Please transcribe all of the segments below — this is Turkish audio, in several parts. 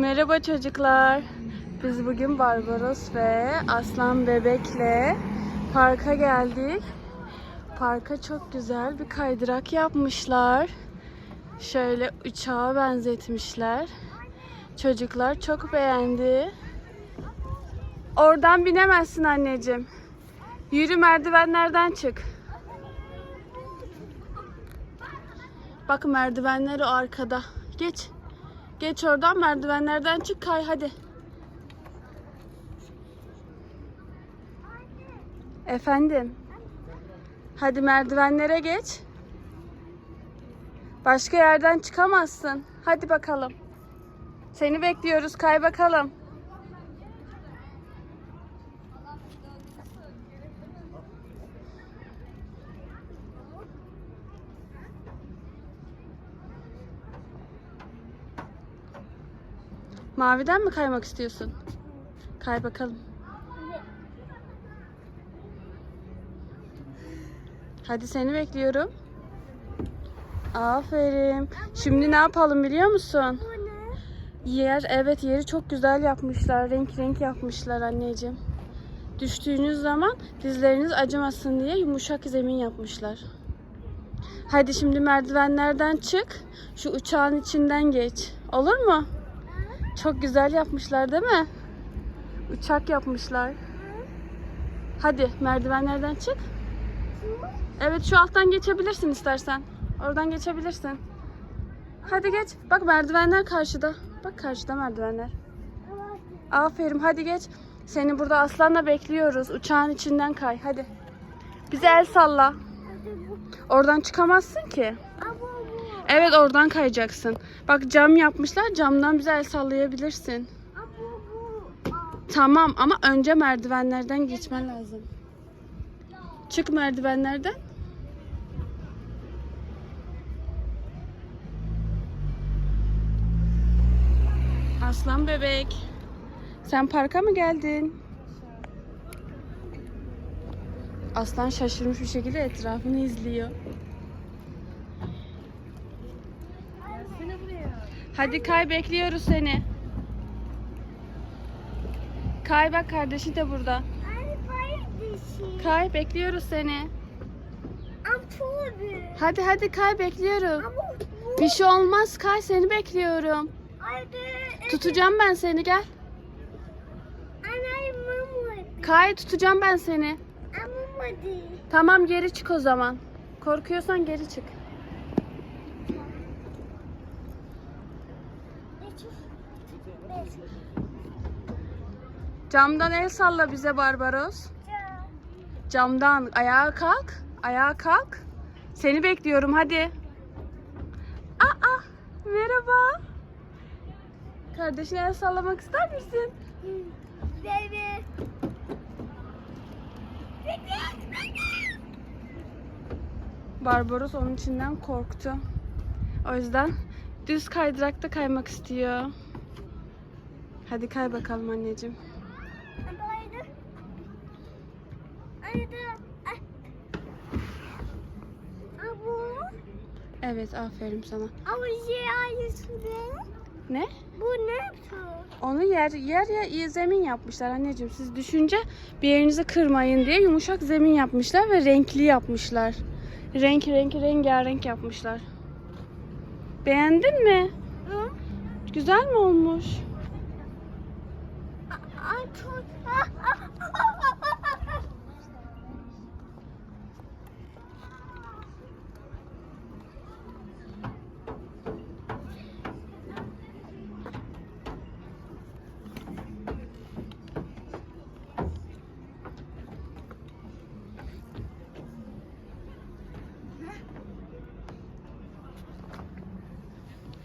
Merhaba çocuklar. Biz bugün Barbaros ve Aslan Bebek'le parka geldik. Parka çok güzel bir kaydırak yapmışlar. Şöyle uçağa benzetmişler. Çocuklar çok beğendi. Oradan binemezsin anneciğim. Yürü merdivenlerden çık. Bak merdivenler o arkada. Geç. Geç oradan merdivenlerden çık kay hadi. Efendim. Hadi merdivenlere geç. Başka yerden çıkamazsın. Hadi bakalım. Seni bekliyoruz. Kay bakalım. Maviden mi kaymak istiyorsun? Kay bakalım. Hadi seni bekliyorum. Aferin. Şimdi ne yapalım biliyor musun? Yer, evet yeri çok güzel yapmışlar. Renk renk yapmışlar anneciğim. Düştüğünüz zaman dizleriniz acımasın diye yumuşak zemin yapmışlar. Hadi şimdi merdivenlerden çık. Şu uçağın içinden geç. Olur mu? Çok güzel yapmışlar değil mi? Uçak yapmışlar. Hadi merdivenlerden çık. Evet şu alttan geçebilirsin istersen. Oradan geçebilirsin. Hadi geç. Bak merdivenler karşıda. Bak karşıda merdivenler. Aferin hadi geç. Seni burada aslanla bekliyoruz. Uçağın içinden kay. Hadi. Bize el salla. Oradan çıkamazsın ki. Evet oradan kayacaksın. Bak cam yapmışlar. Camdan bize el sallayabilirsin. Tamam ama önce merdivenlerden geçmen lazım. Çık merdivenlerden. Aslan bebek. Sen parka mı geldin? Aslan şaşırmış bir şekilde etrafını izliyor. Hadi Kay bekliyoruz seni. Kay bak kardeşi de burada. Kay bekliyoruz seni. Hadi hadi Kay bekliyorum. Bir şey olmaz Kay seni bekliyorum. Tutacağım ben seni gel. Kay tutacağım ben seni. Tamam geri çık o zaman. Korkuyorsan geri çık. Camdan el salla bize Barbaros. Camdan ayağa kalk. Ayağa kalk. Seni bekliyorum hadi. Aa merhaba. Kardeşine el sallamak ister misin? Barbaros onun içinden korktu. O yüzden düz kaydırakta kaymak istiyor. Hadi kay bakalım anneciğim. Evet aferin sana. Ama? Ne? Bu ne? Onu yer yer ya zemin yapmışlar anneciğim. Siz düşünce bir yerinizi kırmayın diye yumuşak zemin yapmışlar ve renkli yapmışlar. Renk renk rengarenk yapmışlar. Beğendin mi? Hı? Güzel mi olmuş?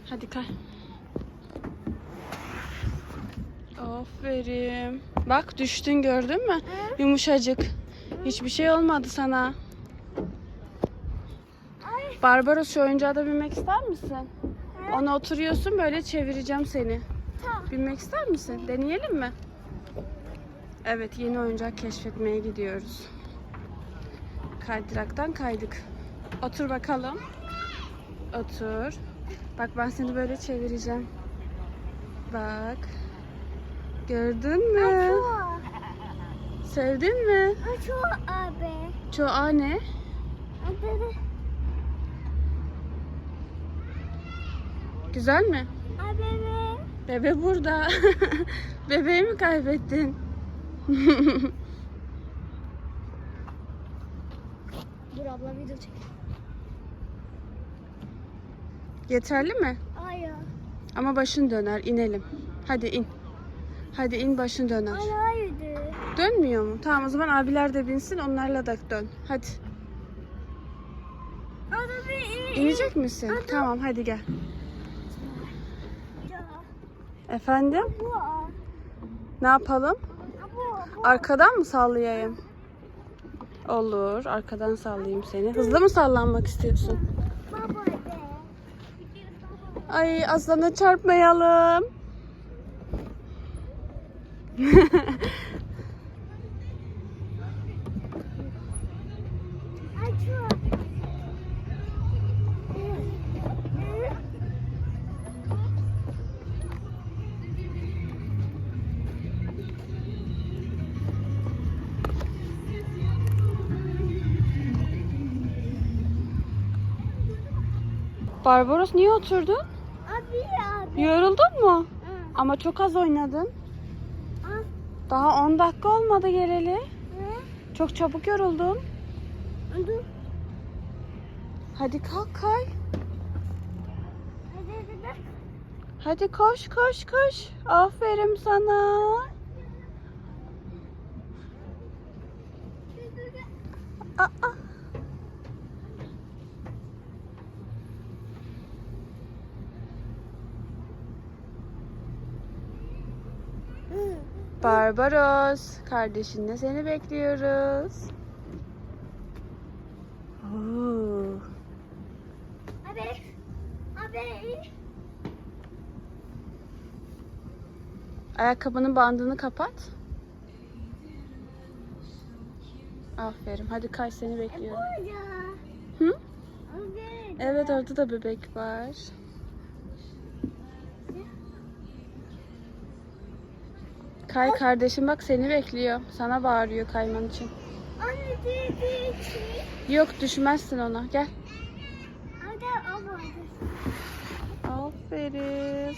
Hadi kay. Aferin. Bak düştün gördün mü? Yumuşacık. Hiçbir şey olmadı sana. Ay. Barbaros şu oyuncağa da binmek ister misin? Ona oturuyorsun böyle çevireceğim seni. Tamam. Binmek ister misin? Deneyelim mi? Evet yeni oyuncak keşfetmeye gidiyoruz. Kaydıraktan kaydık. Otur bakalım. Otur. Bak ben seni böyle çevireceğim. Bak. Gördün mü? Aço. Sevdin mi? Aço abi. Çoğa ne? Adı Güzel mi? Abi mi? Bebe burada. Bebeği mi kaybettin? Dur abla video çek. Yeterli mi? Hayır. Ama başın döner. inelim. Hadi in. Hadi in başın döner. Hayır hayırdır. Dönmüyor mu? Tamam o zaman abiler de binsin onlarla da dön. Hadi. Adı bir İnecek misin? Hadi. Tamam hadi gel. Efendim? Ne yapalım? Arkadan mı sallayayım? Olur. Arkadan sallayayım seni. Hızlı mı sallanmak istiyorsun? Ay aslana çarpmayalım. Barbaros niye oturdun? Abi abi. Yoruldun mu? Hı. Ama çok az oynadın. Daha 10 dakika olmadı geleli. Hı. Çok çabuk yoruldun. Dur. Hadi kalk kay. Hadi koş koş koş. Aferin sana. Aa. Hı. Barbaros, kardeşinle seni bekliyoruz. Oo. Abi. Abi. Ayakkabının bandını kapat. Aferin. Hadi kay seni bekliyorum. Burada. Hı? Evet orada da bebek var. Kay kardeşim bak seni bekliyor. Sana bağırıyor kayman için. Anne ki. Yok düşmezsin ona. Gel. Abla. Aferin.